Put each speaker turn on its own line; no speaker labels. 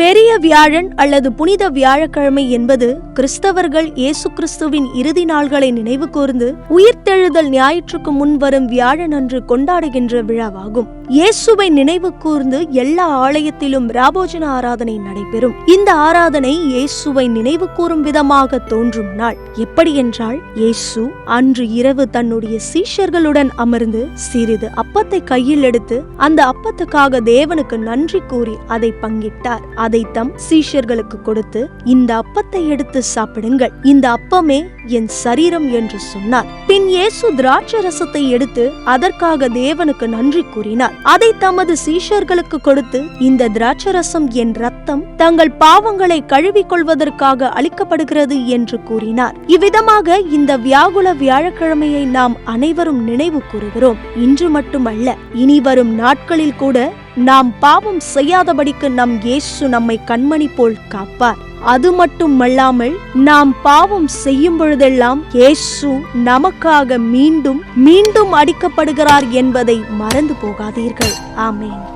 பெரிய வியாழன் அல்லது புனித வியாழக்கிழமை என்பது கிறிஸ்தவர்கள் இயேசு கிறிஸ்துவின் இறுதி நாள்களை நினைவு கூர்ந்து உயிர்த்தெழுதல் ஞாயிற்றுக்கு முன் வரும் வியாழன் அன்று கொண்டாடுகின்ற விழாவாகும். இயேசுவை நினைவு கூர்ந்து எல்லா ஆலயத்திலும் ராபோஜன ஆராதனை நடைபெறும். இந்த ஆராதனை இயேசுவை நினைவு கூறும் விதமாக தோன்றும் நாள். எப்படி என்றால் இயேசு அன்று இரவு தன்னுடைய சீஷர்களுடன் அமர்ந்து சிறிது அப்பத்தை கையில் எடுத்து அந்த அப்பத்துக்காக தேவனுக்கு நன்றி கூறி அதை பங்கிட்டார். அதை தம் சீஷர்களுக்கு கொடுத்து இந்த அப்பத்தை எடுத்து சாப்பிடுங்கள். இந்த அப்பமே என் சரீரம் என்று சொன்னார். பின் இயேசு திராட்சை ரசத்தை எடுத்து அதற்காக தேவனுக்கு நன்றி கூறினார். அதை தமது சீஷர்களுக்கு கொடுத்து இந்த திராட்சை ரசம் என் ரத்தம் தங்கள் பாவங்களை கழுவிக் கொள்வதற்காக அளிக்கப்படுகிறது என்று கூறினார். இவ்விதமாக இந்த வியாகுல வியாழக்கிழமையை நாம் அனைவரும் நினைவு கூறுகிறோம். இன்று மட்டுமல்ல இனி வரும் நாட்களில் கூட நாம் பாவம் செய்யாதபடிக்கு நம் இயேசு நம்மை கண்மணி போல் காப்பார். அது மட்டுமல்லாமல் நாம் பாவம் செய்யும் பொழுதெல்லாம் இயேசு நமக்காக மீண்டும் மீண்டும் அடிக்கப்படுகிறார் என்பதை மறந்து போகாதீர்கள். ஆமேன்.